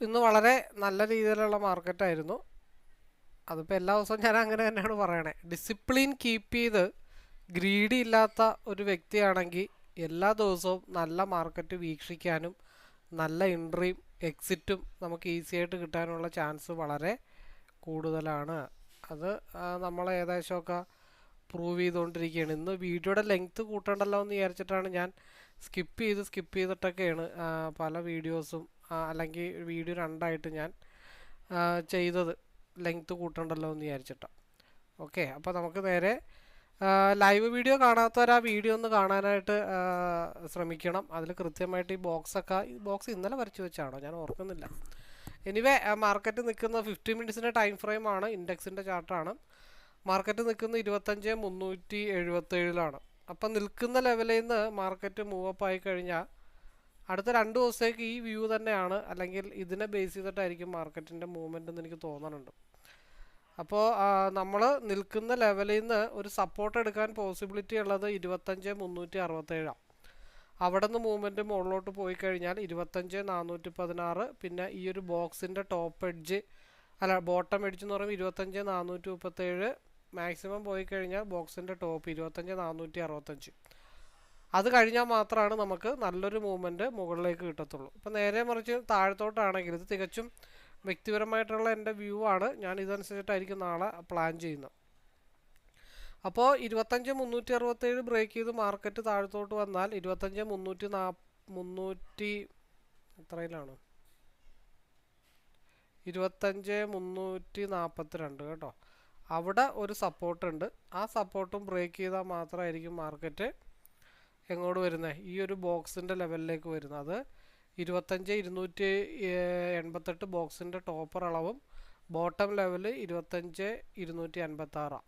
ഇന്ന് വളരെ നല്ല രീതിയിലുള്ള മാർക്കറ്റായിരുന്നു അതിപ്പോൾ എല്ലാ ദിവസവും ഞാൻ അങ്ങനെ തന്നെയാണ് പറയണേ. ഡിസിപ്ലിൻ കീപ്പ് ചെയ്ത് ഗ്രീഡി ഇല്ലാത്ത ഒരു വ്യക്തിയാണെങ്കിൽ എല്ലാ ദിവസവും നല്ല മാർക്കറ്റ് വീക്ഷിക്കാനും നല്ല എൻട്രിയും എക്സിറ്റും നമുക്ക് ഈസി ആയിട്ട് കിട്ടാനുള്ള ചാൻസ് വളരെ കൂടുതലാണ്. അത് നമ്മൾ ഏകദേശമൊക്കെ പ്രൂവ് ചെയ്തുകൊണ്ടിരിക്കുകയാണ്. ഇന്ന് വീഡിയോയുടെ ലെങ്ത് കൂട്ടണ്ടല്ലോ എന്ന് വിചാരിച്ചിട്ടാണ് ഞാൻ സ്കിപ്പ് ചെയ്ത് സ്കിപ്പ് ചെയ്തിട്ടൊക്കെയാണ് പല വീഡിയോസും അല്ലെങ്കിൽ വീഡിയോ രണ്ടായിട്ട് ഞാൻ ചെയ്തത്. ലെങ്ത് കൂട്ടണ്ടല്ലോ എന്ന് വിചാരിച്ചിട്ടാണ് ഓക്കെ അപ്പോൾ നമുക്ക് നേരെ ലൈവ് വീഡിയോ കാണാത്തവർ ആ വീഡിയോ ഒന്ന് കാണാനായിട്ട് ശ്രമിക്കണം. അതിൽ കൃത്യമായിട്ട് ഈ ബോക്സൊക്കെ ഈ ബോക്സ് ഇന്നലെ വരച്ച് വെച്ചാണോ? ഞാൻ ഓർക്കുന്നില്ല. എനിവേ മാർക്കറ്റ് നിൽക്കുന്ന ഫിഫ്റ്റി മിനിറ്റ്സിന്റെ ടൈം ഫ്രെയിമാണ് ഇൻഡെക്സിന്റെ ചാർട്ടാണ്. മാർക്കറ്റ് നിൽക്കുന്ന ഇരുപത്തഞ്ച് മുന്നൂറ്റി എഴുപത്തേഴിലാണ്. അപ്പം നിൽക്കുന്ന ലെവലിൽ നിന്ന് മാർക്കറ്റ് മൂവപ്പ് ആയി കഴിഞ്ഞാൽ അടുത്ത രണ്ട് ദിവസത്തേക്ക് ഈ വ്യൂ തന്നെയാണ്. അല്ലെങ്കിൽ ഇതിനെ ബേസ് ചെയ്തിട്ടായിരിക്കും മാർക്കറ്റിന്റെ മൂവ്മെന്റ് എന്ന് എനിക്ക് തോന്നുന്നുണ്ട് അപ്പോൾ നമ്മൾ നിൽക്കുന്ന ലെവലിൽ നിന്ന് ഒരു സപ്പോർട്ട് എടുക്കാൻ പോസിബിലിറ്റി ഉള്ളത് ഇരുപത്തഞ്ച് മുന്നൂറ്റി അറുപത്തേഴാണ് അവിടെ നിന്ന് മൂവ്മെന്റ് മുകളിലോട്ട് പോയി കഴിഞ്ഞാൽ ഇരുപത്തഞ്ച് നാനൂറ്റി പതിനാറ്. പിന്നെ ഈ ഒരു ബോക്സിന്റെ ടോപ്പ് എഡ്ജ് അല്ല ബോട്ടം എഡ്ജ് എന്ന് പറയുമ്പോൾ ഇരുപത്തഞ്ച് നാനൂറ്റി മുപ്പത്തേഴ്. മാക്സിമം പോയി കഴിഞ്ഞാൽ ബോക്സിന്റെ ടോപ്പ് ഇരുപത്തഞ്ച് നാനൂറ്റി അറുപത്തഞ്ച്. അത് കഴിഞ്ഞാൽ മാത്രമാണ് നമുക്ക് നല്ലൊരു മൂവ്മെന്റ് മുകളിലേക്ക് കിട്ടത്തുള്ളൂ. ഇപ്പം നേരെ മറിച്ച് താഴത്തോട്ടാണെങ്കിൽ ഇത് തികച്ചും വ്യക്തിപരമായിട്ടുള്ള എന്റെ വ്യൂ ആണ്. ഞാൻ ഇതനുസരിച്ചിട്ടായിരിക്കും നാളെ പ്ലാൻ ചെയ്യുന്നത്. അപ്പോൾ ഇരുപത്തഞ്ച് മുന്നൂറ്റി അറുപത്തേഴ് ബ്രേക്ക് ചെയ്ത് മാർക്കറ്റ് താഴത്തോട്ട് വന്നാൽ ഇരുപത്തഞ്ച് മുന്നൂറ്റി നാ മുന്നൂറ്റി എത്രയിലാണ്? ഇരുപത്തഞ്ച് മുന്നൂറ്റി നാൽപ്പത്തി രണ്ട് കേട്ടോ. അവിടെ ഒരു സപ്പോർട്ട് ഉണ്ട്. ആ സപ്പോർട്ടും ബ്രേക്ക് ചെയ്താൽ മാത്രമായിരിക്കും മാർക്കറ്റ് എങ്ങോട്ട് വരുന്നത് ഈ ഒരു ബോക്സിന്റെ ലെവലിലേക്ക് വരുന്നത്. അത് ഇരുപത്തഞ്ച് ഇരുന്നൂറ്റി എൺപത്തെട്ട് ബോക്സിന്റെ ടോപ്പർ അളവും ബോട്ടം ലെവൽ ഇരുപത്തഞ്ച് ഇരുന്നൂറ്റി അൻപത്താറാണ്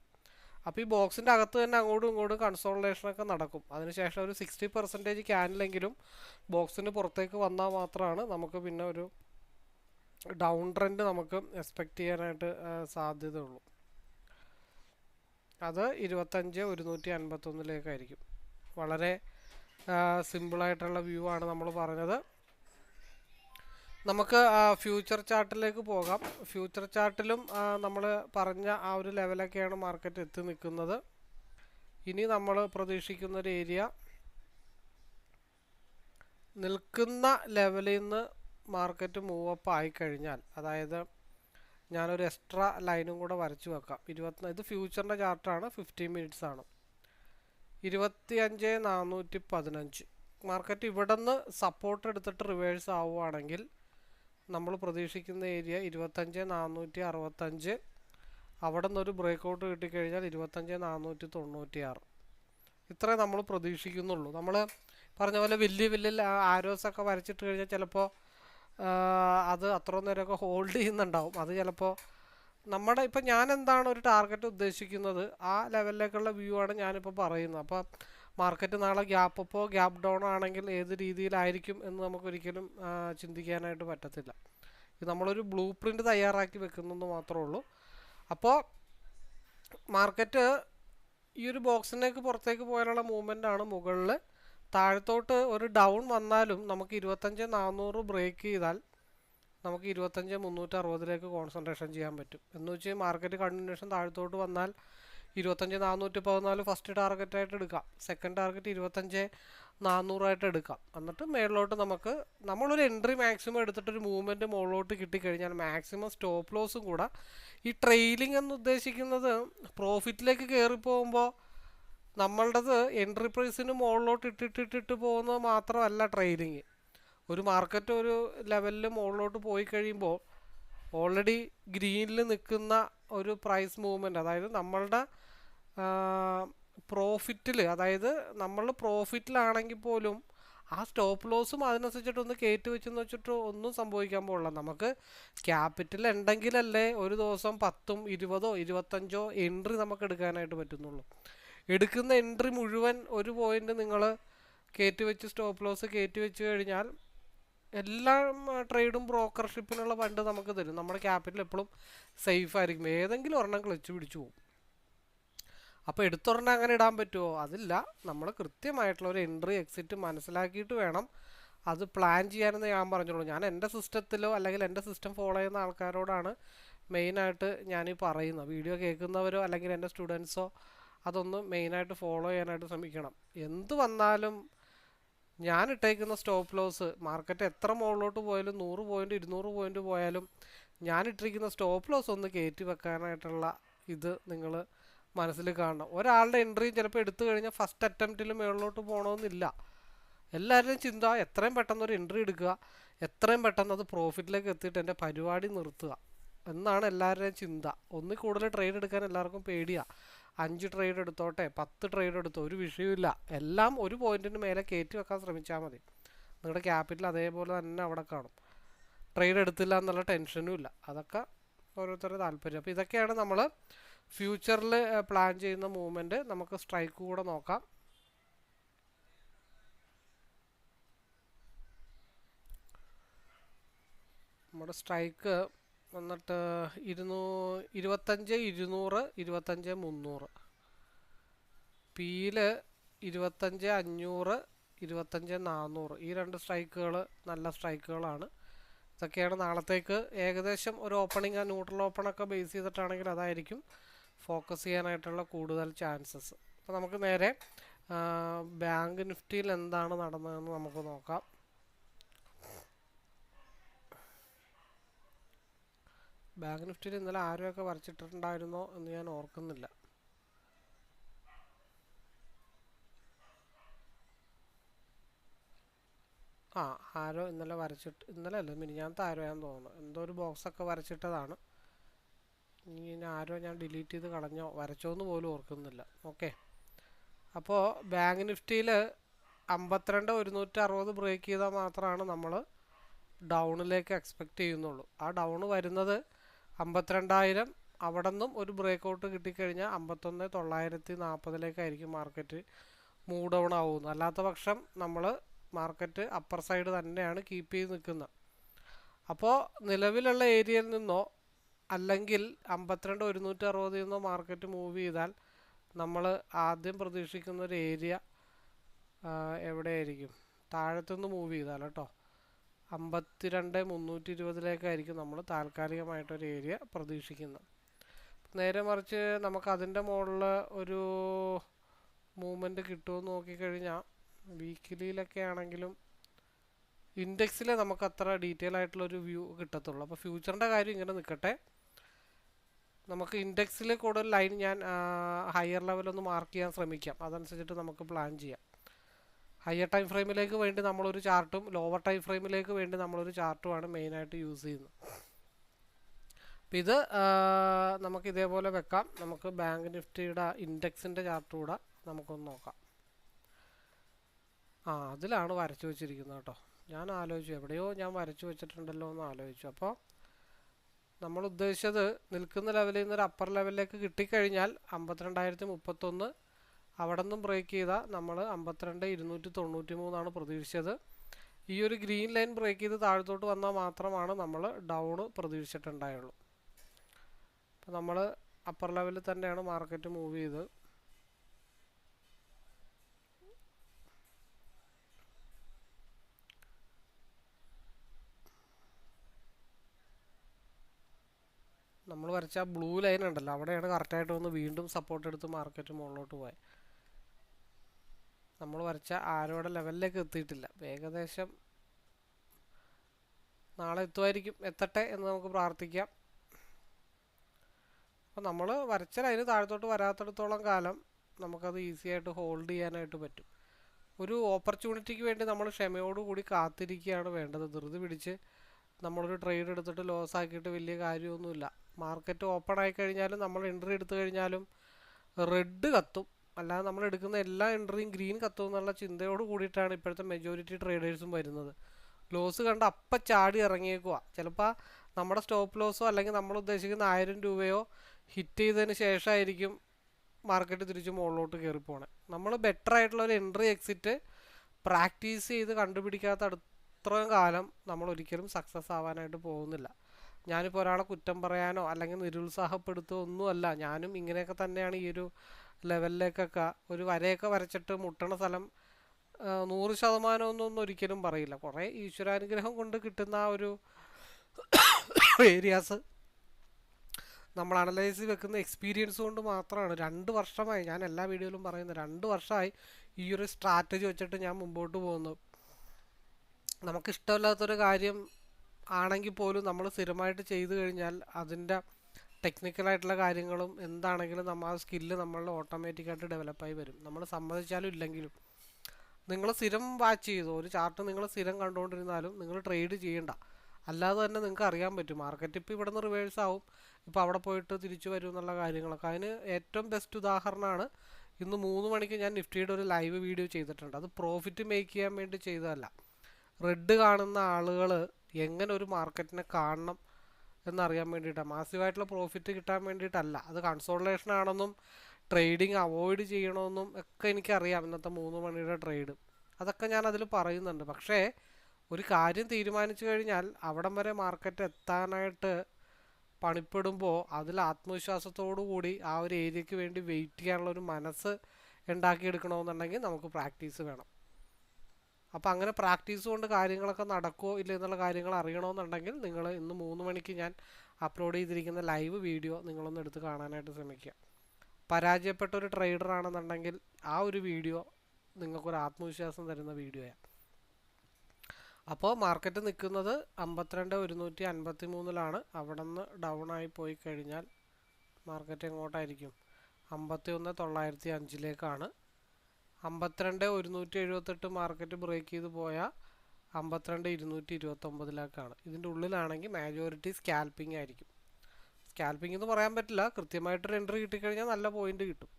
അപ്പോൾ ഈ ബോക്സിന്റെ അകത്ത് തന്നെ അങ്ങോട്ടും ഇങ്ങോട്ടും കൺസോൾട്ടേഷനൊക്കെ നടക്കും. അതിനുശേഷം ഒരു സിക്സ്റ്റി പെർസെന്റേജ് ക്യാനിലെങ്കിലും ബോക്സിന് പുറത്തേക്ക് വന്നാൽ മാത്രമാണ് നമുക്ക് പിന്നെ ഒരു ഡൗൺ ട്രെൻഡ് നമുക്ക് എക്സ്പെക്റ്റ് ചെയ്യാനായിട്ട് സാധ്യതയുള്ളൂ. അത് ഇരുപത്തഞ്ച് ഒരുന്നൂറ്റി അൻപത്തൊന്നിലേക്കായിരിക്കും. വളരെ സിമ്പിളായിട്ടുള്ള വ്യൂ ആണ് നമ്മൾ പറഞ്ഞത്. നമുക്ക് ഫ്യൂച്ചർ ചാർട്ടിലേക്ക് പോകാം. ഫ്യൂച്ചർ ചാർട്ടിലും നമ്മൾ പറഞ്ഞ ആ ഒരു ലെവലൊക്കെയാണ് മാർക്കറ്റ് എത്തി നിൽക്കുന്നത്. ഇനി നമ്മൾ പ്രതീക്ഷിക്കുന്ന ഒരു ഏരിയ നിൽക്കുന്ന ലെവലിൽ നിന്ന് മാർക്കറ്റ് മൂവ് അപ്പ് ആയി കഴിഞ്ഞാൽ അതായത് ഞാനൊരു എക്സ്ട്രാ ലൈനും കൂടെ വരച്ചു വെക്കാം. ഇരുപത്തി ഇത് ഫ്യൂച്ചറിന്റെ ചാർട്ടാണ് ഫിഫ്റ്റീൻ മിനിറ്റ്സ് ആണ് ഇരുപത്തി അഞ്ച് നാനൂറ്റി പതിനഞ്ച്. മാർക്കറ്റ് ഇവിടെ നിന്ന് സപ്പോർട്ട് എടുത്തിട്ട് റിവേഴ്സ് ആവുകയാണെങ്കിൽ നമ്മൾ പ്രതീക്ഷിക്കുന്ന ഏരിയ ഇരുപത്തഞ്ച് നാനൂറ്റി അറുപത്തഞ്ച് അവിടെ നിന്നൊരു ബ്രേക്ക് ഔട്ട് കിട്ടിക്കഴിഞ്ഞാൽ ഇരുപത്തഞ്ച് നാനൂറ്റി തൊണ്ണൂറ്റി ആറ് ഇത്രേ നമ്മൾ പ്രതീക്ഷിക്കുന്നുള്ളൂ. നമ്മൾ പറഞ്ഞ പോലെ വലിയ വലിയ ആരോസൊക്കെ വരച്ചിട്ട് കഴിഞ്ഞാൽ ചിലപ്പോൾ അത് അത്ര നേരമൊക്കെ ഹോൾഡ് ചെയ്യുന്നുണ്ടാവും. അത് ചിലപ്പോൾ നമ്മുടെ ഇപ്പം ഞാൻ എന്താണ് ഒരു ടാർഗറ്റ് ഉദ്ദേശിക്കുന്നത്? ആ ലെവലിലേക്കുള്ള വ്യൂ ആണ് ഞാനിപ്പോൾ പറയുന്നത്. അപ്പോൾ മാർക്കറ്റ് നാളെ ഗ്യാപ്പ് അപ്പോൾ ഗ്യാപ്പ് ഡൗൺ ആണെങ്കിൽ ഏത് രീതിയിലായിരിക്കും എന്ന് നമുക്കൊരിക്കലും ചിന്തിക്കാനായിട്ട് പറ്റത്തില്ല. ഇത് നമ്മളൊരു ബ്ലൂ പ്രിന്റ് തയ്യാറാക്കി വെക്കുന്നെന്ന് മാത്രമേ ഉള്ളൂ. അപ്പോൾ മാർക്കറ്റ് ഈ ഒരു ബോക്സിനേക്ക് പുറത്തേക്ക് പോയാലുള്ള മൂവ്മെന്റ് ആണ് മുകളിൽ താഴത്തോട്ട് ഒരു ഡൗൺ വന്നാലും നമുക്ക് ഇരുപത്തഞ്ച് നാനൂറ് ബ്രേക്ക് ചെയ്താൽ നമുക്ക് ഇരുപത്തഞ്ച് മുന്നൂറ്റി അറുപതിലേക്ക് കോൺസെൻട്രേഷൻ ചെയ്യാൻ പറ്റും. എന്ന് വെച്ച് മാർക്കറ്റ് കണ്ടിന്യൂഷൻ താഴത്തോട്ട് വന്നാൽ ഇരുപത്തഞ്ച് നാനൂറ്റി പതിനാല് ഫസ്റ്റ് ടാർഗറ്റായിട്ട് എടുക്കാം. സെക്കൻഡ് ടാർഗറ്റ് ഇരുപത്തഞ്ച് നാനൂറായിട്ട് എടുക്കാം. എന്നിട്ട് മേളിലോട്ട് നമുക്ക് നമ്മളൊരു എൻട്രി മാക്സിമം എടുത്തിട്ടൊരു മൂവ്മെന്റ് മുകളിലോട്ട് കിട്ടിക്കഴിഞ്ഞാൽ മാക്സിമം സ്റ്റോപ്പ് ലോസും കൂടെ ഈ ട്രെയിലിംഗ് എന്ന് ഉദ്ദേശിക്കുന്നത് പ്രോഫിറ്റിലേക്ക് കയറി പോകുമ്പോൾ നമ്മളുടേത് എൻട്രി പ്രൈസിന് മുകളിലോട്ട് ഇട്ടിട്ടിട്ടിട്ട് പോകുന്നത് മാത്രമല്ല ട്രെയിലിങ് ഒരു മാർക്കറ്റ് ഒരു ലെവലിൽ മുകളിലോട്ട് പോയി കഴിയുമ്പോൾ ഓൾറെഡി ഗ്രീനിൽ നിൽക്കുന്ന ഒരു പ്രൈസ് മൂവ്മെന്റ് അതായത് നമ്മളുടെ പ്രോഫിറ്റിൽ അതായത് നമ്മൾ പ്രോഫിറ്റിലാണെങ്കിൽ പോലും ആ സ്റ്റോപ്പ് ലോസും അതിനനുസരിച്ചിട്ടൊന്ന് കയറ്റി വെച്ചെന്ന് വെച്ചിട്ട് ഒന്നും സംഭവിക്കാൻ പോകില്ല നമുക്ക് ക്യാപിറ്റൽ ഉണ്ടെങ്കിലല്ലേ ഒരു ദിവസം പത്തും ഇരുപതോ ഇരുപത്തഞ്ചോ എൻട്രി നമുക്ക് എടുക്കാനായിട്ട് പറ്റുന്നുള്ളൂ. എടുക്കുന്ന എൻട്രി മുഴുവൻ ഒരു പോയിന്റ് നിങ്ങൾ കയറ്റി വെച്ച് സ്റ്റോപ്പ് ലോസ് കയറ്റി വെച്ച് കഴിഞ്ഞാൽ എല്ലാ ട്രേഡും ബ്രോക്കർഷിപ്പിനുള്ള ഫണ്ട് നമുക്ക് തരും. നമ്മുടെ ക്യാപിറ്റൽ എപ്പോഴും സേഫ് ആയിരിക്കും. ഏതെങ്കിലും ഒരെണ്ണം ക്ലച്ച് പിടിച്ചു പോകും അപ്പോൾ എടുത്തൊരെണ്ണം അങ്ങനെ ഇടാൻ പറ്റുമോ? അതില്ല. നമ്മൾ കൃത്യമായിട്ടുള്ള ഒരു എൻട്രി എക്സിറ്റ് മനസ്സിലാക്കിയിട്ട് വേണം. അത് പ്ലാൻ ചെയ്യാനെന്ന് ഞാൻ പറഞ്ഞോളൂ ഞാൻ എന്റെ സിസ്റ്റത്തിലോ അല്ലെങ്കിൽ എന്റെ സിസ്റ്റം ഫോളോ ചെയ്യുന്ന ആൾക്കാരോടാണ് മെയിനായിട്ട് ഞാനീ പറയുന്നത്. വീഡിയോ കേൾക്കുന്നവരോ അല്ലെങ്കിൽ എന്റെ സ്റ്റുഡൻസോ അതൊന്ന് മെയിനായിട്ട് ഫോളോ ചെയ്യാനായിട്ട് ശ്രമിക്കണം. എന്ത് വന്നാലും ഞാൻ ഇട്ടേക്കുന്ന സ്റ്റോപ്പ് ലോസ് മാർക്കറ്റ് എത്ര മുകളിലോട്ട് പോയാലും നൂറ് പോയിന്റ് ഇരുന്നൂറ് പോയിന്റ് പോയാലും ഞാൻ ഇട്ടിരിക്കുന്ന സ്റ്റോപ്പ് ലോസ് ഒന്ന് കയറ്റി വെക്കാനായിട്ടുള്ള ഇത് നിങ്ങൾ മനസ്സിൽ കാണണം. ഒരാളുടെ എൻട്രി ചിലപ്പോൾ എടുത്തു കഴിഞ്ഞാൽ ഫസ്റ്റ് അറ്റംപ്റ്റിൽ മുകളിലോട്ട് പോകണമെന്നില്ല എല്ലാവരുടെയും ചിന്ത എത്രയും പെട്ടെന്ന് ഒരു എൻട്രി എടുക്കുക എത്രയും പെട്ടെന്ന് അത് പ്രോഫിറ്റിലേക്ക് എത്തിയിട്ട് എന്റെ പരിപാടി നിർത്തുക. എന്നാണ് എല്ലാവരുടെയും ചിന്ത. ഒന്നിൽ കൂടുതൽ ട്രേഡ് എടുക്കാൻ എല്ലാവർക്കും പേടിയാണ് അഞ്ച് ട്രേഡ് എടുത്തോട്ടെ പത്ത് ട്രേഡ് എടുത്തോ ഒരു വിഷയമില്ല എല്ലാം ഒരു പോയിന്റിന് മേലെ കയറ്റി വെക്കാൻ ശ്രമിച്ചാൽ മതി. നിങ്ങളുടെ ക്യാപിറ്റൽ അതേപോലെ തന്നെ അവിടെ കാണും. ട്രേഡ് എടുത്തില്ല എന്നുള്ള ടെൻഷനും ഇല്ല. അതൊക്കെ ഓരോരുത്തരുടെ താല്പര്യം. അപ്പോൾ ഇതൊക്കെയാണ് നമ്മൾ ഫ്യൂച്ചറിൽ പ്ലാൻ ചെയ്യുന്ന മൂവ്മെന്റ് നമുക്ക് സ്ട്രൈക്ക് കൂടെ നോക്കാം. നമ്മുടെ സ്ട്രൈക്ക് വന്നിട്ട് ഇരുന്നൂ ഇരുപത്തഞ്ച് ഇരുന്നൂറ് ഇരുപത്തഞ്ച് മുന്നൂറ്. പിയിൽ ഇരുപത്തഞ്ച് അഞ്ഞൂറ് ഇരുപത്തഞ്ച് നാനൂറ് ഈ രണ്ട് സ്ട്രൈക്കുകൾ നല്ല സ്ട്രൈക്കുകളാണ്. ഇതൊക്കെയാണ് നാളത്തേക്ക്. ഏകദേശം ഒരു ഓപ്പണിംഗ് ന്യൂട്രൽ ഓപ്പണൊക്കെ ബേസ് ചെയ്തിട്ടാണെങ്കിൽ അതായിരിക്കും ഫോക്കസ് ചെയ്യാനായിട്ടുള്ള കൂടുതൽ ചാൻസസ് അപ്പോൾ നമുക്ക് നേരെ ബാങ്ക് നിഫ്റ്റിയിൽ എന്താണ് നടന്നതെന്ന് നമുക്ക് നോക്കാം. ബാങ്ക് നിഫ്റ്റിയിൽ ഇന്നലെ ആരെയൊക്കെ വരച്ചിട്ടുണ്ടായിരുന്നോ എന്ന് ഞാൻ ഓർക്കുന്നില്ല. ആ ആരോ ഇന്നലെ വരച്ചിട്ട് ഇന്നലെ അല്ല മിനിഞ്ഞാത്ത ആരോ ഞാൻ തോന്നുന്നു. എന്തോ ഒരു ബോക്സൊക്കെ വരച്ചിട്ടതാണ്. ഇനി ആരോ ഞാൻ ഡിലീറ്റ് ചെയ്ത് കളഞ്ഞോ വരച്ചോ എന്ന് പോലും ഓർക്കുന്നില്ല. ഓക്കെ അപ്പോൾ ബാങ്ക് നിഫ്റ്റിയിൽ അമ്പത്തിരണ്ട് ഒരുന്നൂറ്റി അറുപത് ബ്രേക്ക് ചെയ്താൽ മാത്രമാണ് നമ്മൾ ഡൗണിലേക്ക് എക്സ്പെക്റ്റ് ചെയ്യുന്നുള്ളൂ. ആ ഡൗൺ വരുന്നത് അമ്പത്തിരണ്ടായിരം അവിടെ നിന്നും ഒരു ബ്രേക്ക് ഔട്ട് കിട്ടിക്കഴിഞ്ഞാൽ അമ്പത്തൊന്ന് തൊള്ളായിരത്തി നാൽപ്പതിലേക്കായിരിക്കും മാർക്കറ്റ് മൂവ് ഡൗൺ ആവുന്നത് അല്ലാത്ത പക്ഷം നമ്മൾ മാർക്കറ്റ് അപ്പർ സൈഡ് തന്നെയാണ് കീപ്പ് ചെയ്ത് നിൽക്കുന്നത് അപ്പോൾ നിലവിലുള്ള ഏരിയയിൽ നിന്നോ അല്ലെങ്കിൽ അമ്പത്തിരണ്ട് ഒരുന്നൂറ്റി അറുപതിൽ നിന്നോ മാർക്കറ്റ് മൂവ് ചെയ്താൽ നമ്മൾ ആദ്യം പ്രതീക്ഷിക്കുന്ന ഒരു ഏരിയ എവിടെയായിരിക്കും? താഴത്തുനിന്ന് മൂവ് ചെയ്താൽ കേട്ടോ. അമ്പത്തിരണ്ട് മുന്നൂറ്റി ഇരുപതിലേക്കായിരിക്കും നമ്മൾ താൽക്കാലികമായിട്ടൊരു ഏരിയ പ്രതീക്ഷിക്കുന്നത്. നേരെ മറിച്ച് നമുക്ക് അതിന്റെ മുകളിൽ ഒരു മൂവ്മെന്റ് കിട്ടുമെന്ന് നോക്കിക്കഴിഞ്ഞാൽ വീക്കിലിയിലൊക്കെ ആണെങ്കിലും ഇൻഡെക്സിൽ നമുക്ക് അത്ര ഡീറ്റെയിൽ ആയിട്ടുള്ളൊരു വ്യൂ കിട്ടത്തുള്ളൂ. അപ്പോൾ ഫ്യൂച്ചറിന്റെ കാര്യം ഇങ്ങനെ നിൽക്കട്ടെ. നമുക്ക് ഇൻഡെക്സിൽ കൂടുതൽ ലൈൻ ഞാൻ ഹയർ ലെവലൊന്ന് മാർക്ക് ചെയ്യാൻ ശ്രമിക്കാം. അതനുസരിച്ചിട്ട് നമുക്ക് പ്ലാൻ ചെയ്യാം. ഹയർ ടൈം ഫ്രെയിമിലേക്ക് വേണ്ടി നമ്മളൊരു ചാർട്ടും ലോവർ ടൈം ഫ്രെയിമിലേക്ക് വേണ്ടി നമ്മളൊരു ചാർട്ടുമാണ് മെയിനായിട്ട് യൂസ് ചെയ്യുന്നത്. അപ്പം ഇത് നമുക്ക് ഇതേപോലെ വെക്കാം. നമുക്ക് ബാങ്ക് നിഫ്റ്റിയുടെ ഇൻഡെക്സിന്റെ ചാർട്ട് കൂടെ നമുക്കൊന്ന് നോക്കാം. ആ അതിലാണ് വരച്ചു വെച്ചിരിക്കുന്നത് കേട്ടോ. ഞാൻ ആലോചിച്ചു എവിടെയോ ഞാൻ വരച്ചു വെച്ചിട്ടുണ്ടല്ലോ എന്ന് ആലോചിച്ചു. അപ്പോൾ നമ്മൾ ഉദ്ദേശിച്ചത് നിൽക്കുന്ന ലെവലിൽ നിന്ന് ഒരു അപ്പർ ലെവലിലേക്ക് കിട്ടിക്കഴിഞ്ഞാൽ അമ്പത്തിരണ്ടായിരത്തി മുപ്പത്തൊന്ന് അവിടെ നിന്നും ബ്രേക്ക് ചെയ്താൽ നമ്മൾ അമ്പത്തിരണ്ട് ഇരുന്നൂറ്റി തൊണ്ണൂറ്റി മൂന്നാണ് പ്രതീക്ഷിച്ചത്. ഈ ഒരു ഗ്രീൻ ലൈൻ ബ്രേക്ക് ചെയ്ത് താഴത്തോട്ട് വന്നാൽ മാത്രമാണ് നമ്മൾ ഡൗൺ പ്രതീക്ഷിച്ചിട്ടുണ്ടായുള്ളൂ. അപ്പോൾ നമ്മൾ അപ്പർ ലെവലിൽ തന്നെയാണ് മാർക്കറ്റ് മൂവ് ചെയ്ത്. നമ്മൾ വരച്ച ബ്ലൂ ലൈൻ ഉണ്ടല്ലോ അവിടെയാണ് കറക്റ്റായിട്ട് വന്ന് വീണ്ടും സപ്പോർട്ട് എടുത്ത് മാർക്കറ്റ് മുകളിലോട്ട് പോയത് നമ്മൾ വരച്ച ആരോടെ ലെവലിലേക്ക് എത്തിയിട്ടില്ല. ഏകദേശം നാളെ എത്തുമായിരിക്കും. എത്തട്ടെ എന്ന് നമുക്ക് പ്രാർത്ഥിക്കാം. അപ്പോൾ നമ്മൾ വരച്ച ലൈന് താഴത്തോട്ട് വരാത്തടത്തോളം കാലം നമുക്കത് ഈസി ആയിട്ട് ഹോൾഡ് ചെയ്യാനായിട്ട് പറ്റും. ഒരു ഓപ്പർച്യൂണിറ്റിക്ക് വേണ്ടി നമ്മൾ ക്ഷമയോടുകൂടി കാത്തിരിക്കുകയാണ് വേണ്ടത്. ധൃതി പിടിച്ച് നമ്മളൊരു ട്രേഡ് എടുത്തിട്ട് ലോസ് ആക്കിയിട്ട് വലിയ കാര്യമൊന്നുമില്ല. മാർക്കറ്റ് ഓപ്പൺ ആയി കഴിഞ്ഞാലും നമ്മൾ എൻട്രി എടുത്തു കഴിഞ്ഞാലും റെഡ് കത്തും. അല്ലാതെ നമ്മൾ എടുക്കുന്ന എല്ലാ എൻട്രിയും ഗ്രീൻ കത്തും എന്നുള്ള ചിന്തയോട് കൂടിയിട്ടാണ് ഇപ്പോഴത്തെ മെജോറിറ്റി ട്രേഡേഴ്സും വരുന്നത്. ലോസ് കണ്ട് അപ്പം ചാടി ഇറങ്ങിയേക്കുക ചിലപ്പോൾ നമ്മുടെ സ്റ്റോപ്പ് ലോസോ അല്ലെങ്കിൽ നമ്മൾ ഉദ്ദേശിക്കുന്ന ആയിരം രൂപയോ ഹിറ്റ് ചെയ്തതിന് ശേഷമായിരിക്കും മാർക്കറ്റ് തിരിച്ച് മുകളിലോട്ട് കയറി നമ്മൾ ബെറ്റർ ആയിട്ടുള്ള ഒരു എൻട്രി എക്സിറ്റ് പ്രാക്ടീസ് ചെയ്ത് കണ്ടുപിടിക്കാത്ത അത്രയും കാലം നമ്മൾ ഒരിക്കലും സക്സസ് ആവാനായിട്ട് പോകുന്നില്ല. ഞാനിപ്പോൾ ഒരാളെ കുറ്റം പറയാനോ അല്ലെങ്കിൽ നിരുത്സാഹപ്പെടുത്തോ ഒന്നുമല്ല. ഞാനും ഇങ്ങനെയൊക്കെ തന്നെയാണ് ഈ ഒരു ലെവലിലേക്കൊക്കെ ഒരു വരയൊക്കെ വരച്ചിട്ട് മുട്ടണ സ്ഥലം നൂറ് ശതമാനമൊന്നും ഒരിക്കലും പറയില്ല. കുറേ ഈശ്വരാനുഗ്രഹം കൊണ്ട് കിട്ടുന്ന ആ ഒരു ഏരിയാസ് നമ്മൾ അനലൈസ് വെക്കുന്ന എക്സ്പീരിയൻസ് കൊണ്ട് മാത്രമാണ്. രണ്ട് വർഷമായി ഞാൻ എല്ലാ വീഡിയോയിലും പറയുന്നത് രണ്ട് വർഷമായി ഈ ഒരു സ്ട്രാറ്റജി വെച്ചിട്ട് ഞാൻ മുമ്പോട്ട് പോകുന്നു. നമുക്ക് ഇഷ്ടമില്ലാത്തൊരു കാര്യം ആണെങ്കിൽ പോലും നമ്മൾ സ്ഥിരമായിട്ട് ചെയ്തു കഴിഞ്ഞാൽ അതിന്റെ ടെക്നിക്കലായിട്ടുള്ള കാര്യങ്ങളും എന്താണെങ്കിലും നമ്മൾ ആ സ്കില്ല് നമ്മളിൽ ഓട്ടോമാറ്റിക്കായിട്ട് ഡെവലപ്പായി വരും. നമ്മൾ സമ്മതിച്ചാലും ഇല്ലെങ്കിലും. നിങ്ങൾ സ്ഥിരം വാച്ച് ചെയ്തു ഒരു ചാർട്ട് നിങ്ങൾ സ്ഥിരം കണ്ടുകൊണ്ടിരുന്നാലും നിങ്ങൾ ട്രേഡ് ചെയ്യണ്ട. അല്ലാതെ തന്നെ നിങ്ങൾക്ക് അറിയാൻ പറ്റും. മാർക്കറ്റ് ഇപ്പോൾ ഇവിടെ നിന്ന് റിവേഴ്സ് ആവും. ഇപ്പോൾ അവിടെ പോയിട്ട് തിരിച്ചു വരും എന്നുള്ള കാര്യങ്ങളൊക്കെ. അതിന് ഏറ്റവും ബെസ്റ്റ് ഉദാഹരണമാണ് ഇന്ന് മൂന്ന് മണിക്ക് ഞാൻ നിഫ്റ്റിയുടെ ഒരു ലൈവ് വീഡിയോ ചെയ്തിട്ടുണ്ട്. അത് പ്രോഫിറ്റ് മേക്ക് ചെയ്യാൻ വേണ്ടി ചെയ്തതല്ല. റെഡ് കാണുന്ന ആളുകൾ എങ്ങനെ ഒരു മാർക്കറ്റിനെ കാണണം എന്നറിയാൻ വേണ്ടിയിട്ടാണ് മാസീവായിട്ടുള്ള പ്രോഫിറ്റ് കിട്ടാൻ വേണ്ടിയിട്ടല്ല. അത് കൺസോൾട്ടേഷൻ ആണെന്നും ട്രേഡിങ് അവോയ്ഡ് ചെയ്യണമെന്നും ഒക്കെ എനിക്കറിയാം ഇന്നത്തെ മൂന്ന് മണിയുടെ ട്രേഡ് അതൊക്കെ ഞാൻ അതിൽ പറയുന്നുണ്ട്. പക്ഷേ ഒരു കാര്യം തീരുമാനിച്ചു കഴിഞ്ഞാൽ അവിടം വരെ മാർക്കറ്റ് എത്താനായിട്ട് പണിപ്പെടുമ്പോൾ അതിൽ ആത്മവിശ്വാസത്തോടു കൂടി ആ ഒരു ഏരിയയ്ക്ക് വേണ്ടി വെയിറ്റ് ചെയ്യാനുള്ള ഒരു മനസ്സ് ഉണ്ടാക്കിയെടുക്കണമെന്നുണ്ടെങ്കിൽ നമുക്ക് പ്രാക്ടീസ് വേണം. അപ്പോൾ അങ്ങനെ പ്രാക്ടീസ് കൊണ്ട് കാര്യങ്ങളൊക്കെ നടക്കുമോ ഇല്ല എന്നുള്ള കാര്യങ്ങൾ അറിയണമെന്നുണ്ടെങ്കിൽ നിങ്ങൾ ഇന്ന് മൂന്ന് മണിക്ക് ഞാൻ അപ്ലോഡ് ചെയ്തിരിക്കുന്ന ലൈവ് വീഡിയോ നിങ്ങളൊന്ന് എടുത്ത് കാണാനായിട്ട് ശ്രമിക്കുക. പരാജയപ്പെട്ട ഒരു ട്രേഡർ ആണെന്നുണ്ടെങ്കിൽ ആ ഒരു വീഡിയോ നിങ്ങൾക്കൊരു ആത്മവിശ്വാസം തരുന്ന വീഡിയോയാണ് അപ്പോൾ മാർക്കറ്റ് നിൽക്കുന്നത് അമ്പത്തിരണ്ട് ഒരുന്നൂറ്റി അൻപത്തി മൂന്നിലാണ് അവിടെ നിന്ന് ഡൗൺ ആയി പോയി കഴിഞ്ഞാൽ മാർക്കറ്റ് എങ്ങോട്ടായിരിക്കും? അമ്പത്തി ഒന്ന് തൊള്ളായിരത്തി അഞ്ചിലേക്കാണ്. അമ്പത്തിരണ്ട് ഒരുന്നൂറ്റി എഴുപത്തെട്ട് മാർക്കറ്റ് ബ്രേക്ക് ചെയ്ത് പോയ അമ്പത്തിരണ്ട് ഇരുന്നൂറ്റി ഇരുപത്തൊമ്പതിലേക്കാണ് ഇതിന്റെ ഉള്ളിലാണെങ്കിൽ മാജോറിറ്റി സ്കാൽപ്പിംഗ് ആയിരിക്കും. സ്കാൽപ്പിംഗ് എന്ന് പറയാൻ പറ്റില്ല. കൃത്യമായിട്ടൊരു എൻട്രി കിട്ടിക്കഴിഞ്ഞാൽ നല്ല പോയിന്റ് കിട്ടും.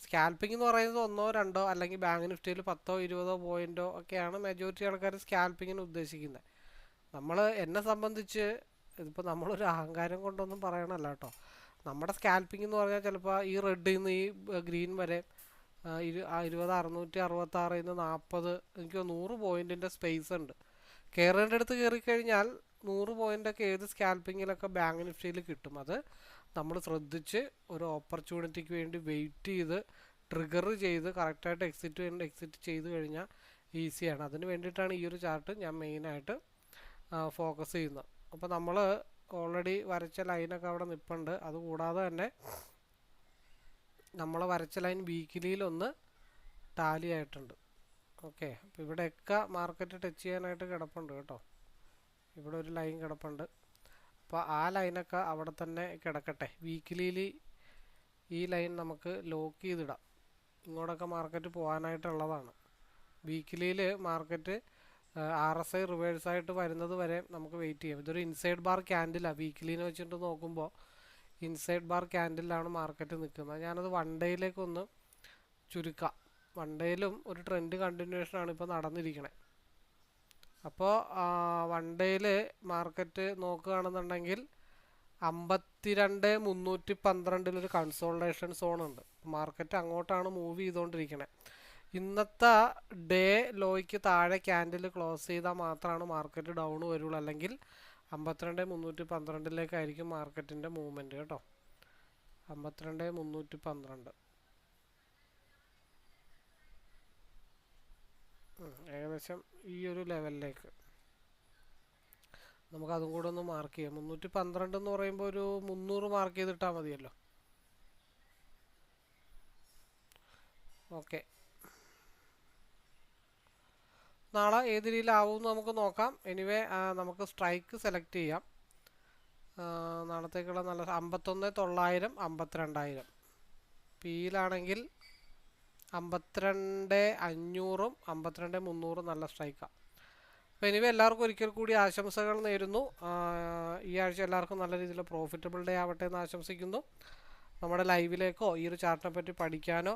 സ്കാൽപ്പിംഗ് എന്ന് പറയുന്നത് ഒന്നോ രണ്ടോ അല്ലെങ്കിൽ ബാങ്ക് നിഫ്റ്റിയിൽ പത്തോ ഇരുപതോ പോയിന്റോ ഒക്കെയാണ് മെജോറിറ്റി ആൾക്കാർ സ്കാൽപ്പിങ്ങിന് ഉദ്ദേശിക്കുന്നത് നമ്മൾ എന്നെ സംബന്ധിച്ച് ഇതിപ്പോൾ നമ്മളൊരു അഹങ്കാരം കൊണ്ടൊന്നും പറയണമല്ല കേട്ടോ. നമ്മുടെ സ്കാൽപ്പിംഗ് എന്ന് പറഞ്ഞാൽ ചിലപ്പോൾ ഈ റെഡിൽ നിന്ന് ഈ ഗ്രീൻ വരെ ഇരു ഇരുപത് അറുന്നൂറ്റി അറുപത്താറിൽ നിന്ന് നാൽപ്പത് എനിക്ക് നൂറ് പോയിന്റിന്റെ സ്പേസ് ഉണ്ട്. കയറേണ്ട അടുത്ത് കയറി കഴിഞ്ഞാൽ നൂറ് പോയിന്റൊക്കെ ഏത് സ്കാൽപ്പിങ്ങിലൊക്കെ ബാങ്ക് നിഫ്റ്റിയിൽ കിട്ടും. അത് നമ്മൾ ശ്രദ്ധിച്ച് ഒരു ഓപ്പർച്യൂണിറ്റിക്ക് വേണ്ടി വെയിറ്റ് ചെയ്ത് ട്രിഗർ ചെയ്ത് കറക്റ്റായിട്ട് എക്സിറ്റ് വേണ്ടി എക്സിറ്റ് ചെയ്ത് കഴിഞ്ഞാൽ ഈസിയാണ് അതിന് വേണ്ടിയിട്ടാണ് ഈ ഒരു ചാർട്ട് ഞാൻ മെയിനായിട്ട് ഫോക്കസ് ചെയ്യുന്നത്. അപ്പോൾ നമ്മൾ ഓൾറെഡി വരച്ച ലൈനൊക്കെ അവിടെ നിൽപ്പുണ്ട് അതുകൂടാതെ തന്നെ നമ്മൾ വരച്ച ലൈൻ വീക്കിലിയിലൊന്ന് ടാലി ആയിട്ടുണ്ട് ഓക്കെ അപ്പോൾ ഇവിടെയൊക്കെ മാർക്കറ്റ് ടച്ച് ചെയ്യാനായിട്ട് കിടപ്പുണ്ട് കേട്ടോ. ഇവിടെ ഒരു ലൈൻ കിടപ്പുണ്ട്. അപ്പോൾ ആ ലൈനൊക്കെ അവിടെ തന്നെ കിടക്കട്ടെ. വീക്കിലിയിൽ ഈ ലൈൻ നമുക്ക് ലോക്ക് ചെയ്തിടാം. ഇങ്ങോട്ടൊക്കെ മാർക്കറ്റ് പോകാനായിട്ടുള്ളതാണ്. വീക്കിലിയിൽ മാർക്കറ്റ് ആർ എസ് ഐ റിവേഴ്സായിട്ട് വരുന്നത് വരെ നമുക്ക് വെയിറ്റ് ചെയ്യാം. ഇതൊരു ഇൻസൈഡ് ബാർ ക്യാൻഡിലാണ് വീക്കിലിനെ വെച്ചിട്ട് നോക്കുമ്പോൾ ഇൻസൈഡ് ബാർ ക്യാൻഡിലാണ് മാർക്കറ്റ് നിൽക്കുന്നത് ഞാനത് വൺ ഡേയിലേക്ക് ഒന്ന് ചുരുക്കാം. വൺ ഡേയിലും ഒരു ട്രെൻഡ് കണ്ടിന്യൂഷൻ ആണ് ഇപ്പോൾ നടന്നിരിക്കണേ. അപ്പോൾ വൺ ഡേയിൽ മാർക്കറ്റ് നോക്കുകയാണെന്നുണ്ടെങ്കിൽ അമ്പത്തിരണ്ട് മുന്നൂറ്റി പന്ത്രണ്ടിലൊരു കൺസോൾട്ടേഷൻ സോൺ ഉണ്ട്. മാർക്കറ്റ് അങ്ങോട്ടാണ് മൂവ് ചെയ്തുകൊണ്ടിരിക്കണേ ഇന്നത്തെ ഡേ ലോയ്ക്ക് താഴെ ക്യാൻഡിൽ ക്ലോസ് ചെയ്താൽ മാത്രമാണ് മാർക്കറ്റ് ഡൗൺ വരുള്ളൂ. അല്ലെങ്കിൽ അമ്പത്തിരണ്ട് മുന്നൂറ്റി പന്ത്രണ്ടിലേക്കായിരിക്കും മാർക്കറ്റിന്റെ മൂവ്മെന്റ് കേട്ടോ. അമ്പത്തിരണ്ട് മുന്നൂറ്റി പന്ത്രണ്ട്. ഏകദേശം ഈ ഒരു ലെവലിലേക്ക്. നമുക്ക് അതും കൂടെ ഒന്ന് മാർക്ക് ചെയ്യാം. മുന്നൂറ്റി പന്ത്രണ്ട് എന്ന് പറയുമ്പോൾ ഒരു മുന്നൂറ് മാർക്ക് ചെയ്തിട്ടാൽ മതിയല്ലോ. ഓക്കെ. നാളെ ഏത് രീതിയിലാവും നമുക്ക് നോക്കാം. എനിവേ നമുക്ക് സ്ട്രൈക്ക് സെലക്ട് ചെയ്യാം. നാളത്തേക്കുള്ള നല്ല അമ്പത്തൊന്ന് തൊള്ളായിരം അമ്പത്തിരണ്ടായിരം. പിയിലാണെങ്കിൽ അമ്പത്തിരണ്ട് അഞ്ഞൂറും അമ്പത്തിരണ്ട് മുന്നൂറും നല്ല സ്ട്രൈക്കാണ് അപ്പോൾ എനിവേ എല്ലാവർക്കും ഒരിക്കൽ കൂടി ആശംസകൾ നേരുന്നു. ഈ ആഴ്ച എല്ലാവർക്കും നല്ല രീതിയിൽ പ്രോഫിറ്റബിൾ ഡേ ആവട്ടെ എന്ന് ആശംസിക്കുന്നു. നമ്മുടെ ലൈവിലേക്കോ ഈ ഒരു ചാർട്ടിനെ പറ്റി പഠിക്കാനോ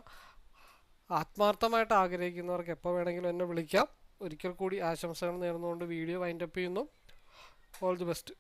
ആത്മാർത്ഥമായിട്ട് ആഗ്രഹിക്കുന്നവർക്ക് എപ്പോൾ വേണമെങ്കിലും എന്നെ വിളിക്കാം. ഒരിക്കൽ കൂടി ആശംസകൾ നേർന്നുകൊണ്ട് വീഡിയോ വൈൻഡപ്പ് ചെയ്യുന്നു. All the best